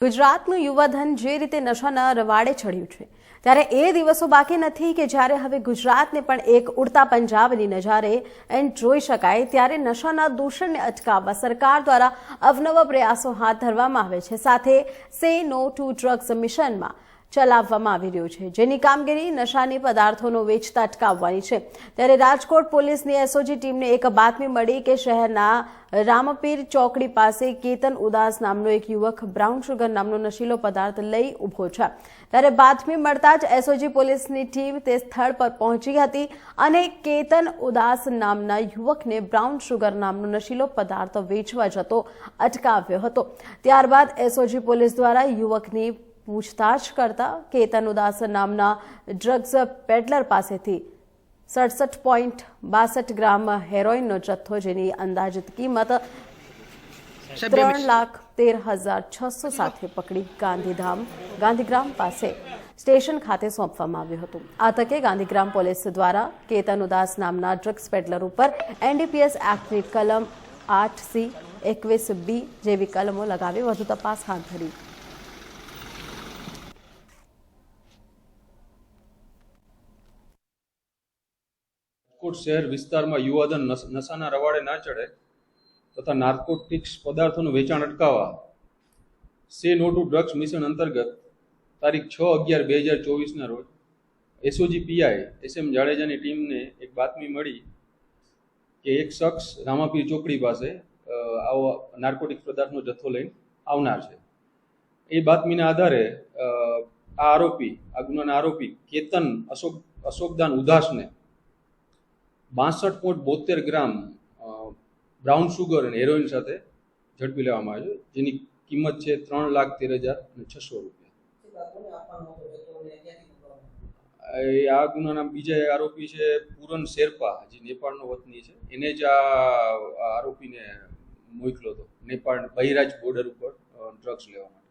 ગુજરાતનું યુવાધન જે રીતે નશાના રવાડે ચડ્યું છે, ત્યારે એ દિવસો બાકી નથી કે જ્યારે હવે ગુજરાતને પણ એક ઉડતા પંજાબની નજારે એન્ડ જોઈ શકાય, ત્યારે નશાના દૂષણને અટકાવવા સરકાર દ્વારા અવનવા પ્રયાસો હાથ ધરવામાં આવે છે. સાથે સે નો ટુ ડ્રગ્સ મિશનમાં ચલાવવામાં આવી રહ્યું છે. જેની કામગીરી નશાની પદાર્થોનો વેચતા અટકાવવાની છે. ત્યારે રાજકોટ પોલીસની એસઓજી ટીમને એક બાતમી મળી કે શહેરના રામપીર ચોકડી પાસે કેતન ઉદાસ નામનો એક યુવક બ્રાઉન શુગર નામનો નશીલો પદાર્થ લઈ ઊભો છે. ત્યારે બાતમી મળતા જ એસઓજી પોલીસની ટીમ તે સ્થળ પર પહોંચી હતી અને કેતન ઉદાસ નામના યુવકને બ્રાઉન શુગર નામનો નશીલો પદાર્થ વેચવા જતો અટકાવ્યો હતો. ત્યારબાદ એસઓજી પોલીસ દ્વારા યુવકની પૂછતાછ કરતા કેતન ઉદાસ નામના ડ્રગ્સ પેડલર પાસેથી સડસઠ પોઈન્ટ બાસઠ ગ્રામ હેરોઇનનો જથ્થો જેની અંદાજિત કિંમત ત્રણ લાખ તેર હજાર છસો સાથે પકડી ગાંધીધામ ગાંધીગ્રામ પાસે સ્ટેશન ખાતે સોંપવામાં આવ્યું હતું. આ તકે ગાંધીગ્રામ પોલીસ દ્વારા કેતન ઉદાસ નામના ડ્રગ્સ પેડલર ઉપર એનડીપીએસ એક્ટની કલમ આઠ સી એકવીસ બી જેવી કલમો લગાવી વધુ તપાસ હાથ ધરી. રાજકોટ શહેર વિસ્તારમાં યુવાધન નશાના રવાડે ના ચડે તથા નાર્કોટિક્સ પદાર્થોનું વેચાણ અટકાવવા. સે નો ટુ ડ્રગ્સ મિશન અંતર્ગત તારીખ છ અગિયાર બે હજાર ચોવીસના રોજ એસઓજી પીઆઈ એસ એમ જાડેજાની ટીમને એક બાતમી મળી કે એક શખ્સ રામાપીર ચોકડી પાસે આવો નાર્કોટિક્સ પદાર્થનો જથ્થો લઈને આવનાર છે. એ બાતમીના આધારે આ આરોપી, આ ગુનાના આરોપી કેતન અશોક, અશોકદાન ઉદાસને બાસઠ પોઈન્ટ બોતેર ગ્રામ બ્રાઉન શુગર અને હેરોઇન સાથે ઝડપી લેવામાં આવ્યો જેની કિંમત છે ત્રણ લાખ તેર હજાર અને છસો રૂપિયા. એ આ ગુનાના બીજા આરોપી છે પૂરન શેરપા, જે નેપાળનો વતની છે. એને જ આ આરોપીને મોકલો હતો. નેપાળ બહિરાજ બોર્ડર ઉપર ડ્રગ્સ લેવા માટે.